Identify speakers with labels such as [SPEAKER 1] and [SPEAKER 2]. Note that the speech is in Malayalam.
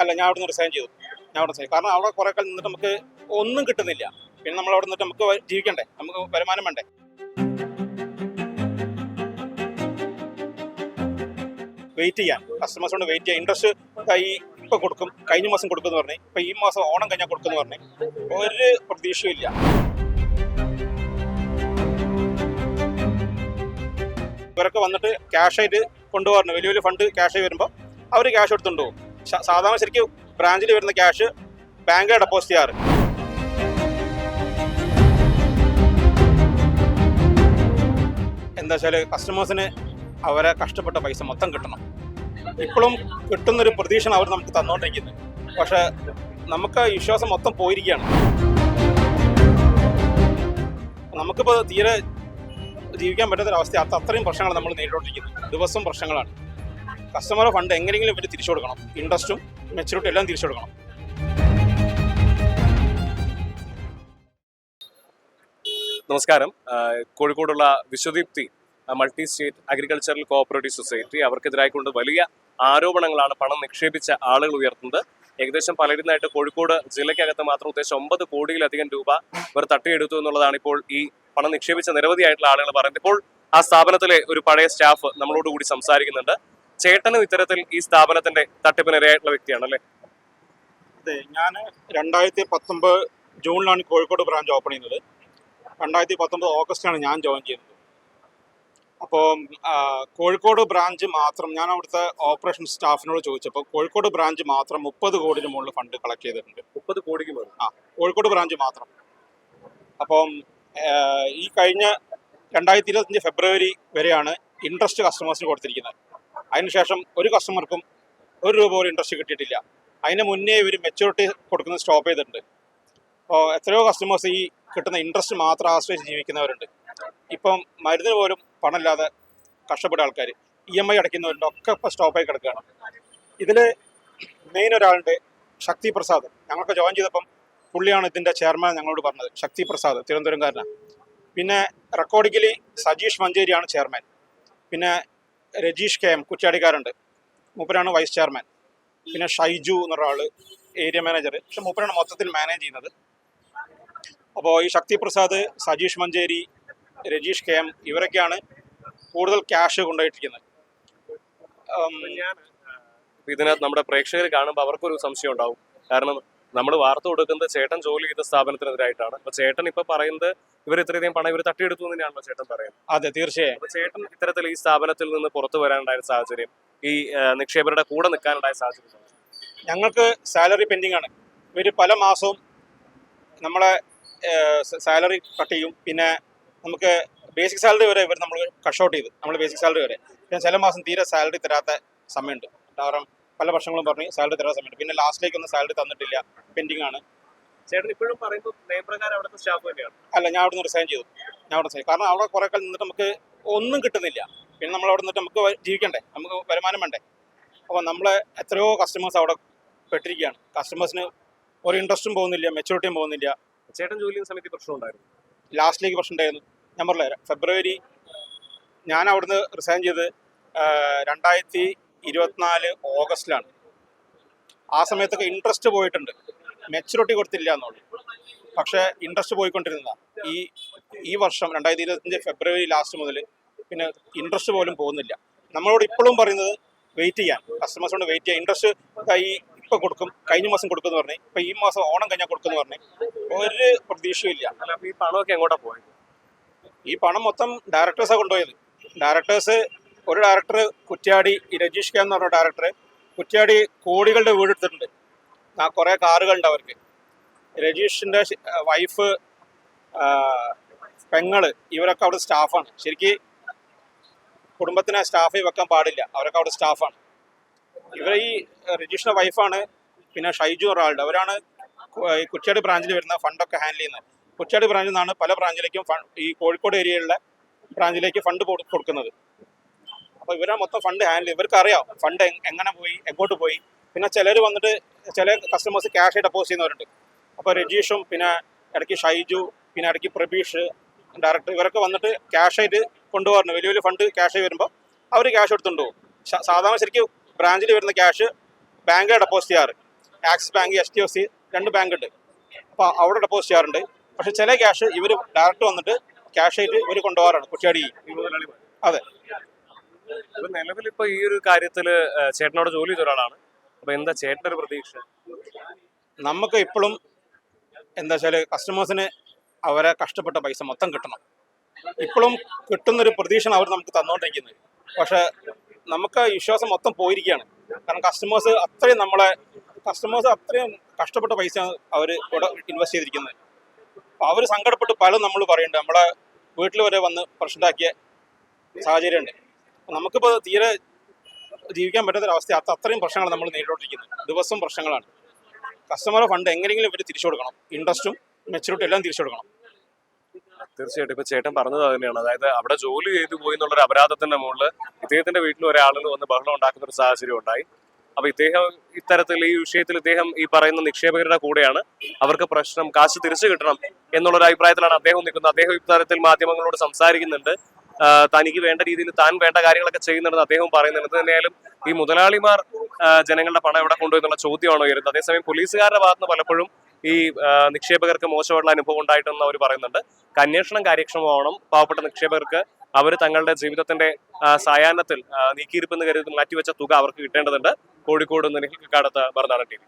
[SPEAKER 1] അല്ല ഞാൻ അവിടെ നിന്ന് റിസൈൻ ചെയ്തു. ഞാൻ അവിടെ റിസൈൻ കാരണം അവിടെ കുറെ കാലം നിന്നിട്ട് നമുക്ക് ഒന്നും കിട്ടുന്നില്ല. പിന്നെ നമ്മൾ അവിടെ നിന്നിട്ട് നമുക്ക് ജീവിക്കണ്ടേ? നമുക്ക് വരുമാനം വേണ്ടേ? വെയിറ്റ് ചെയ്യാൻ. കസ്റ്റമേഴ്സിനോട് വെയിറ്റ് ചെയ്യാൻ. ഇൻട്രസ്റ്റ് ഈ ഇപ്പൊ കൊടുക്കും. കഴിഞ്ഞ മാസം കൊടുക്കുമെന്ന് പറഞ്ഞു. ഇപ്പൊ ഈ മാസം ഓണം കഴിഞ്ഞാൽ കൊടുക്കുമെന്ന് പറഞ്ഞു. ഒരു പ്രതീക്ഷയും ഇല്ല. ഇവരൊക്കെ വന്നിട്ട് ക്യാഷ് ആയിട്ട് കൊണ്ടുപോകാറുണ്ട്. വലിയ വലിയ ഫണ്ട് ക്യാഷ് ആയി വരുമ്പോൾ അവർ ക്യാഷ് എടുത്തുകൊണ്ട് സാധാരണ ശരിക്കും ബ്രാഞ്ചിൽ വരുന്ന ക്യാഷ് ബാങ്ക് ഡെപ്പോസിറ്റ് ചെയ്യാറ്. എന്താ വെച്ചാൽ കസ്റ്റമേഴ്സിന് അവരെ കഷ്ടപ്പെട്ട പൈസ മൊത്തം കിട്ടണം. ഇപ്പോഴും കിട്ടുന്നൊരു പ്രതീക്ഷയാണ് അവർ നമുക്ക് തന്നുകൊണ്ടിരിക്കുന്നത് പക്ഷെ നമുക്ക് വിശ്വാസം മൊത്തം പോയിരിക്കുകയാണ് നമുക്കിപ്പോൾ തീരെ ജീവിക്കാൻ പറ്റാത്തൊരവസ്ഥ അത് അത്രയും പ്രശ്നങ്ങൾ നമ്മൾ നേരിട്ടുകൊണ്ടിരിക്കുന്നത് ദിവസവും പ്രശ്നങ്ങളാണ്. കസ്റ്റമറെ ഫണ്ട് എങ്ങനെയെങ്കിലും ഇവർ തിരിച്ചു കൊടുക്കണം. ഇൻട്രസ്റ്റും മെച്ചൂരിറ്റി എല്ലാം തിരിച്ചു കൊടുക്കണം.
[SPEAKER 2] നമസ്കാരം. കോഴിക്കോടുള്ള Vishwadeepthi multi state agricultural cooperative society അവർക്കെതിരായിക്കൊണ്ട് വലിയ ആരോപണങ്ങളാണ് പണം നിക്ഷേപിച്ച ആളുകൾ ഉയർത്തുന്നത്. ഏകദേശം പലരുന്നായിട്ട് കോഴിക്കോട് ജില്ലയ്ക്കകത്ത് മാത്രം ഉദ്ദേശം ഒമ്പത് കോടിയിലധികം രൂപ ഇവർ തട്ടിയെടുത്തു എന്നുള്ളതാണ് ഇപ്പോൾ ഈ പണം നിക്ഷേപിച്ച നിരവധിയായിട്ടുള്ള ആളുകൾ പറയുന്നത്. ഇപ്പോൾ ആ സ്ഥാപനത്തിലെ ഒരു പഴയ സ്റ്റാഫ് നമ്മളോട് കൂടി സംസാരിക്കുന്നുണ്ട്. ചേട്ടനും ഇത്തരത്തിൽ ഈ സ്ഥാപനത്തിന്റെ തട്ടിപ്പിനിരയായിട്ടുള്ള വ്യക്തിയാണ് അല്ലേ
[SPEAKER 1] അതെ ഞാൻ രണ്ടായിരത്തി പത്തൊമ്പത് ജൂണിലാണ് കോഴിക്കോട് ബ്രാഞ്ച് ഓപ്പൺ ചെയ്യുന്നത് രണ്ടായിരത്തി പത്തൊമ്പത് ഓഗസ്റ്റിലാണ് ഞാൻ ജോയിൻ ചെയ്യുന്നത് അപ്പോൾ കോഴിക്കോട് ബ്രാഞ്ച് മാത്രം ഞാൻ അവിടുത്തെ ഓപ്പറേഷൻ സ്റ്റാഫിനോട് ചോദിച്ചപ്പോൾ കോഴിക്കോട് ബ്രാഞ്ച് മാത്രം മുപ്പത് കോടിന് മുകളിൽ ഫണ്ട് കളക്ട് ചെയ്തിട്ടുണ്ട്.
[SPEAKER 2] മുപ്പത് കോടിക്ക് മുകളിൽ?
[SPEAKER 1] ആ കോഴിക്കോട് ബ്രാഞ്ച് മാത്രം. അപ്പം ഈ കഴിഞ്ഞ രണ്ടായിരത്തി ഇരുപത്തഞ്ച് ഫെബ്രുവരി വരെയാണ് ഇൻട്രസ്റ്റ് കസ്റ്റമേഴ്സിന് കൊടുത്തിരിക്കുന്നത്. അതിനുശേഷം ഒരു കസ്റ്റമർക്കും ഒരു രൂപ പോലും ഇൻട്രസ്റ്റ് കിട്ടിയിട്ടില്ല. അതിന് മുന്നേ ഇവർ മെച്യൂരിറ്റി കൊടുക്കുന്നത് സ്റ്റോപ്പ് ചെയ്തിട്ടുണ്ട്. അപ്പോൾ എത്രയോ കസ്റ്റമേഴ്സ് ഈ കിട്ടുന്ന ഇൻട്രസ്റ്റ് മാത്രം ആശ്രയിച്ച് ജീവിക്കുന്നവരുണ്ട്. ഇപ്പം മരുന്നിന് പോലും പണമില്ലാതെ കഷ്ടപ്പെട്ട ആൾക്കാർ ഇ എം ഐ അടയ്ക്കുന്നവരുണ്ട് ഒക്കെ ഇപ്പോൾ സ്റ്റോപ്പായി കിടക്കുകയാണ്. ഇതിൽ മെയിൻ ഒരാളുണ്ട് ശക്തി പ്രസാദ് ഞങ്ങൾക്ക് ജോയിൻ ചെയ്തപ്പം പുള്ളിയാണ് ഇതിന്റെ ചെയർമാൻ ഞങ്ങളോട് പറഞ്ഞത്. ശക്തി പ്രസാദ് തിരുവനന്തപുരംകാരനാണ് പിന്നെ റെക്കോർഡിക്കലി സജീഷ് മഞ്ചേരിയാണ് ചെയർമാൻ പിന്നെ രജീഷ് കെ എം കുറ്റ്യാടിക്കാരുണ്ട്. മൂപ്പരാണ് വൈസ് ചെയർമാൻ പിന്നെ ഷൈജു എന്നൊരാൾ ഏരിയ മാനേജർ പക്ഷെ മൂപ്പരാണ് മൊത്തത്തിൽ മാനേജ് ചെയ്യുന്നത്. അപ്പോൾ ഈ ശക്തി പ്രസാദ് സജീഷ് മഞ്ചേരി രജീഷ് കെ എം ഇവരൊക്കെയാണ് കൂടുതൽ ക്യാഷ് കൊണ്ടുപോയിട്ടിരിക്കുന്നത്.
[SPEAKER 2] ഇതിനകത്ത് നമ്മുടെ പ്രേക്ഷകർ കാണുമ്പോൾ അവർക്കൊരു സംശയം ഉണ്ടാവും. കാരണം നമ്മൾ വാർത്ത കൊടുക്കുന്നത് ചേട്ടൻ ജോലി ചെയ്ത സ്ഥാപനത്തിനെതിരായിട്ടാണ്. അപ്പൊ ചേട്ടൻ ഇപ്പൊ പറയുന്നത് ഇവർ ഇത്രയധികം പണം ഇവർ തട്ടിയെടുത്തു തന്നെയാണല്ലോ ചേട്ടൻ പറയുന്നത്.
[SPEAKER 1] അതെ തീർച്ചയായും.
[SPEAKER 2] അപ്പൊ ചേട്ടൻ ഇത്തരത്തിൽ ഈ സ്ഥാപനത്തിൽ നിന്ന് പുറത്തു വരാനുണ്ടായ സാഹചര്യം ഈ നിക്ഷേപരുടെ കൂടെ നിൽക്കാനുണ്ടായ സാഹചര്യം
[SPEAKER 1] ഞങ്ങൾക്ക് സാലറി പെൻഡിങ് ആണ്. ഇവർ പല മാസവും നമ്മളെ സാലറി കട്ട് ചെയ്യും. പിന്നെ നമുക്ക് ബേസിക് സാലറി വരെ ഇവർ നമ്മൾ കട്ട് ഔട്ട് ചെയ്ത് നമ്മൾ ബേസിക് സാലറി വരെ. പിന്നെ ചില മാസം തീരെ സാലറി തരാത്ത സമയമുണ്ട്. കാരണം പല വർഷങ്ങളും പറഞ്ഞു സാലറി തരാൻ സമയത്ത്. പിന്നെ ലാസ്റ്റിലേക്ക് ഒന്നും സാലറി തന്നിട്ടില്ല. പെൻഡിങ് ആണ്.
[SPEAKER 2] ചേട്ടൻ ഇപ്പോഴും പറയുമ്പോൾ അവിടുത്തെ സ്റ്റാഫ് തന്നെയാണ്.
[SPEAKER 1] അല്ല ഞാൻ അവിടെ നിന്ന് റിസൈൻ ചെയ്തു. ഞാൻ അവിടെ റിസൈൻ കാരണം അവിടെ കുറെ കാലം നിന്നിട്ട് നമുക്ക് ഒന്നും കിട്ടുന്നില്ല. പിന്നെ നമ്മൾ അവിടെ നിന്നിട്ട് നമുക്ക് ജീവിക്കണ്ടേ? നമുക്ക് വരുമാനം വേണ്ടേ? അപ്പോൾ നമ്മളെ എത്രയോ കസ്റ്റമേഴ്സ് അവിടെ പെട്ടിരിക്കുകയാണ്. കസ്റ്റമേഴ്സിന് ഒരു ഇൻട്രസ്റ്റും പോകുന്നില്ല മെച്ചൂരിറ്റിയും പോകുന്നില്ല.
[SPEAKER 2] ചേട്ടൻ ജോലി ചെയ്യുന്ന സമയത്ത് പ്രശ്നം ഉണ്ടായിരുന്നു.
[SPEAKER 1] ലാസ്റ്റിലേക്ക് പ്രശ്നം ഉണ്ടായിരുന്നു. ഞാൻ പറഞ്ഞു ഫെബ്രുവരി ഞാൻ അവിടുന്ന് റിസൈൻ ചെയ്ത് രണ്ടായിരത്തി ഇരുപത്തിനാല് ഓഗസ്റ്റിലാണ്. ആ സമയത്തൊക്കെ ഇൻട്രസ്റ്റ് പോയിട്ടുണ്ട്. മെച്ചൂരിറ്റി കൊടുത്തില്ല എന്നുള്ളൂ. പക്ഷേ ഇൻട്രസ്റ്റ് പോയിക്കൊണ്ടിരുന്നതാണ് ഈ ഈ വർഷം രണ്ടായിരത്തി ഇരുപത്തഞ്ച് ഫെബ്രുവരി ലാസ്റ്റ് മുതൽ പിന്നെ ഇൻട്രസ്റ്റ് പോലും പോകുന്നില്ല. നമ്മളോട് ഇപ്പോഴും പറയുന്നത് വെയിറ്റ് ചെയ്യാൻ. കസ്റ്റമേഴ്സിനോട് വെയിറ്റ് ചെയ്യാൻ. ഇൻട്രസ്റ്റ് ഈ ഇപ്പൊ കൊടുക്കും. കഴിഞ്ഞ മാസം കൊടുക്കുമെന്ന് പറഞ്ഞു. ഇപ്പൊ ഈ മാസം ഓണം കഴിഞ്ഞാൽ കൊടുക്കുമെന്ന് പറഞ്ഞു. ഒരു പ്രതീക്ഷയില്ല
[SPEAKER 2] ഈ പണമൊക്കെ എങ്ങോട്ടാ പോയത്?
[SPEAKER 1] ഈ പണം മൊത്തം ഡയറക്ടേഴ്സാണ് കൊണ്ടുപോയത്. ഡയറക്ടേഴ്സ് ഒരു ഡയറക്ടർ കുറ്റ്യാടി രജീഷ് കെ എന്ന് പറഞ്ഞ ഡയറക്ടർ കുറ്റ്യാടി കോടികളുടെ വീട് എടുത്തിട്ടുണ്ട്. ആ കുറേ കാറുകളുണ്ട് അവർക്ക്. രജീഷിന്റെ വൈഫ് പെങ്ങൾ ഇവരൊക്കെ അവിടെ സ്റ്റാഫാണ് ശരിക്ക് കുടുംബത്തിനെ സ്റ്റാഫിൽ വെക്കാൻ പാടില്ല. അവരൊക്കെ അവിടെ സ്റ്റാഫാണ് ഇവർ ഈ രജീഷിന്റെ വൈഫാണ് പിന്നെ ഷൈജു ഒരാളുടെ അവരാണ് ഈ കുറ്റ്യാടി ബ്രാഞ്ചിൽ വരുന്ന ഫണ്ടൊക്കെ ഹാൻഡിൽ ചെയ്യുന്നത്. കുറ്റ്യാടി ബ്രാഞ്ചിൽ നിന്നാണ് പല ബ്രാഞ്ചിലേക്കും ഈ കോഴിക്കോട് ഏരിയയിലുള്ള ബ്രാഞ്ചിലേക്ക് ഫണ്ട് കൊടുക്കുന്നത്. അപ്പോൾ ഇവരാ മൊത്തം ഫണ്ട് ഹാൻഡിൽ ഇവർക്ക് അറിയാം ഫണ്ട് എങ്ങനെ പോയി എങ്ങോട്ട് പോയി. പിന്നെ ചിലർ വന്നിട്ട് ചില കസ്റ്റമേഴ്സ് ക്യാഷ് ഡെപ്പോസിറ്റ് ചെയ്യുന്നവരുണ്ട്. അപ്പോൾ രജീഷും പിന്നെ ഇടയ്ക്ക് ഷൈജു പിന്നെ ഇടയ്ക്ക് പ്രബീഷ് ഡയറക്ടർ ഇവരൊക്കെ വന്നിട്ട് ക്യാഷ് ആയിട്ട് കൊണ്ടുപോകാറുണ്ട്. വലിയ വലിയ ഫണ്ട് ക്യാഷ് ആയി വരുമ്പോൾ അവർ ക്യാഷ് എടുത്തുകൊണ്ട് പോകും. സാധാരണ ശരിക്കും ബ്രാഞ്ചിൽ വരുന്ന ക്യാഷ് ബാങ്ക് ഡെപ്പോസിറ്റ് ചെയ്യാറ്. Axis Bank H D F C രണ്ട് ബാങ്ക് ഉണ്ട്. അപ്പോൾ അവിടെ ഡെപ്പോസിറ്റ് ചെയ്യാറുണ്ട്. പക്ഷെ ചില ക്യാഷ് ഇവർ ഡയറക്റ്റ് വന്നിട്ട് ക്യാഷ് ആയിട്ട് ഇവർ കൊണ്ടുപോകാറാണ്. കുറ്റിയാടി. അതെ.
[SPEAKER 2] നിലവിൽ ഇപ്പൊ ഈ ഒരു കാര്യത്തിൽ ചേട്ടനോട് ജോലി ചെയ്ത ഒരാളാണ്. അപ്പൊ എന്താ ചേട്ടന്റെ ഒരു പ്രതീക്ഷ?
[SPEAKER 1] നമുക്ക് ഇപ്പോഴും എന്താ വെച്ചാൽ കസ്റ്റമേഴ്സിന് അവരെ കഷ്ടപ്പെട്ട പൈസ മൊത്തം കിട്ടണം. ഇപ്പോഴും കിട്ടുന്നൊരു പ്രതീക്ഷയാണ് അവർ നമുക്ക് തന്നുകൊണ്ടിരിക്കുന്നത് പക്ഷെ നമുക്ക് വിശ്വാസം മൊത്തം പോയിരിക്കുകയാണ്. കാരണം കസ്റ്റമേഴ്സ് അത്രയും നമ്മളെ കസ്റ്റമേഴ്സ് അത്രയും കഷ്ടപ്പെട്ട പൈസ അവർ ഇവിടെ ഇൻവെസ്റ്റ് ചെയ്തിരിക്കുന്നത്. അപ്പോൾ അവർ സങ്കടപ്പെട്ട് പലതും നമ്മൾ പറയുന്നുണ്ട് നമ്മളെ വീട്ടിൽ വരെ വന്ന് പ്രശ്നമുണ്ടാക്കിയ സാഹചര്യമുണ്ട്. നമുക്കിപ്പോൾ തീരെ ജീവിക്കാൻ പറ്റാത്ത പറ്റാത്തൊരവസ്ഥ. അത് അത്രയും പ്രശ്നങ്ങൾ നമ്മൾ നേരിട്ടുകൊണ്ടിരിക്കുന്നത് ദിവസം പ്രശ്നങ്ങളാണ്. കസ്റ്റമറെ ഫണ്ട് എങ്ങനെയെങ്കിലും ഇവർ തിരിച്ചു കൊടുക്കണം. ഇൻട്രസ്റ്റും മെച്ചൂരിറ്റി എല്ലാം തിരിച്ചു കൊടുക്കണം.
[SPEAKER 2] തീർച്ചയായിട്ടും. ഇപ്പൊ ചേട്ടൻ പറഞ്ഞത് തന്നെയാണ് അതായത് അവിടെ ജോലി ചെയ്തു പോയി എന്നുള്ളൊരു അപരാധത്തിന്റെ മുകളിൽ ഇദ്ദേഹത്തിന്റെ വീട്ടിൽ ഒരാളിൽ വന്ന് ബഹളം ഉണ്ടാക്കുന്ന ഒരു സാഹചര്യം ഉണ്ടായി. അപ്പൊ ഇദ്ദേഹം ഇത്തരത്തിൽ ഈ വിഷയത്തിൽ ഇദ്ദേഹം ഈ പറയുന്ന നിക്ഷേപകരുടെ കൂടെയാണ്. അവർക്ക് പ്രശ്നം കാശ് തിരിച്ചു കിട്ടണം എന്നുള്ള ഒരു അഭിപ്രായത്തിലാണ് അദ്ദേഹം നിൽക്കുന്നത്. അദ്ദേഹം ഇത്തരത്തിൽ മാധ്യമങ്ങളോട് സംസാരിക്കുന്നുണ്ട്. തനിക്ക് വേണ്ട രീതിയിൽ താൻ വേണ്ട കാര്യങ്ങളൊക്കെ ചെയ്യുന്നുണ്ടെന്ന് അദ്ദേഹം പറയുന്നുണ്ട്. എന്ത് ഈ മുതലാളിമാർ ജനങ്ങളുടെ പണം എവിടെ കൊണ്ടുപോയെന്നുള്ള ചോദ്യമാണ് ഉയരുന്നത്. അതേസമയം പോലീസുകാരുടെ ഭാഗത്ത് നിന്ന് പലപ്പോഴും ഈ നിക്ഷേപകർക്ക് മോശമായിട്ടുള്ള അനുഭവം ഉണ്ടായിട്ടെന്ന് അവർ പറയുന്നുണ്ട്. അന്വേഷണം കാര്യക്ഷമമാവണം. പാവപ്പെട്ട നിക്ഷേപകർക്ക് അവർ തങ്ങളുടെ ജീവിതത്തിന്റെ സായാഹ്നത്തിൽ നീക്കിയിരിപ്പെന്ന് കരുതി മാറ്റിവെച്ച തുക അവർക്ക് കിട്ടേണ്ടതുണ്ട്. കോഴിക്കോട് നിന്ന് നിഖിൽ കാടത്ത് ബർദാന ടി